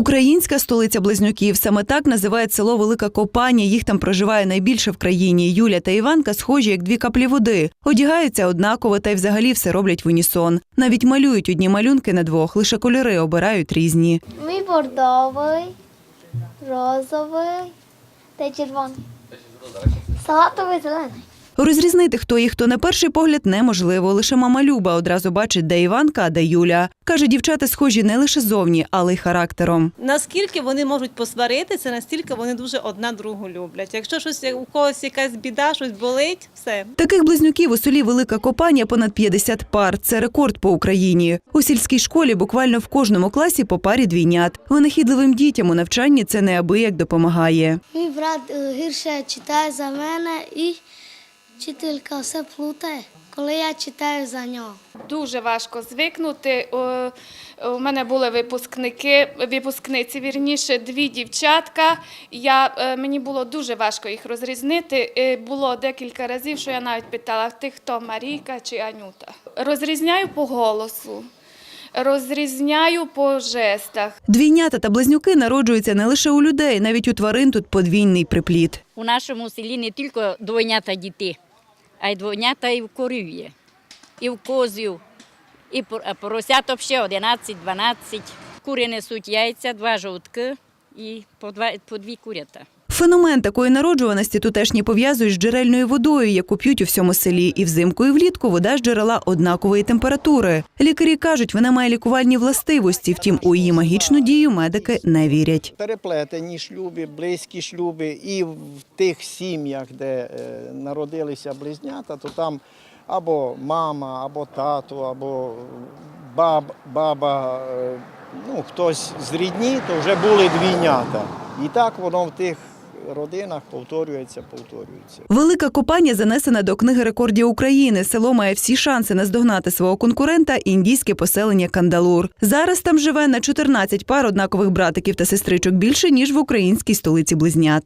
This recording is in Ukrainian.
Українська столиця близнюків. Саме так називають село Велика Копаня. Їх там проживає найбільше в країні. Юля та Іванка схожі як дві каплі води. Одягаються однаково та й взагалі все роблять в унісон. Навіть малюють одні малюнки на двох, лише кольори обирають різні. Мій бордовий, розовий та червоний. Салатовий зелений. Розрізнити, хто їх, хто на перший погляд, неможливо. Лише мама Люба одразу бачить, де Іванка, а де Юля. Каже, дівчата схожі не лише зовні, але й характером. Наскільки вони можуть посваритися, настільки вони дуже одна другу люблять. Якщо щось у когось якась біда, щось болить, все. Таких близнюків у селі Велика Копанія понад 50 пар. Це рекорд по Україні. У сільській школі буквально в кожному класі по парі двійнят. Винахідливим дітям у навчанні це неабияк допомагає. Мій брат е, гірше читає за мене і вчителька все плутає, коли я читаю за нього. Дуже важко звикнути. У мене були випускники, випускниці, вірніше, дві дівчатка. Я, е, мені було дуже важко їх розрізнити. Е, Було декілька разів, що я навіть питала, ти хто Марійка чи Анюта. Розрізняю по голосу, розрізняю по жестах. Двійнята та близнюки народжуються не лише у людей, навіть у тварин тут подвійний припліт. У нашому селі не тільки двойнята діти, а й двонята і в корів і в козів, і поросят ще 11-12. Кури несуть яйця, два жовтки і по, два, по дві курята. Феномен такої народжуваності тутешні пов'язують з джерельною водою, яку п'ють у всьому селі. І взимку, і влітку вода з джерела однакової температури. Лікарі кажуть, вона має лікувальні властивості, втім у її магічну дію медики не вірять. переплетені шлюби, близькі шлюби, і в тих сім'ях, де е, народилися близнята, то там або мама, або тато, або баб, баба, е, ну, хтось з рідні, то вже були двійнята. І так воно в тих родинах повторюється, повторюється. Велика Копання занесена до книги рекордів України. Село має всі шанси наздогнати свого конкурента індійське поселення Кандалур. Зараз там живе на 14 пар однакових братиків та сестричок більше ніж в українській столиці близнят.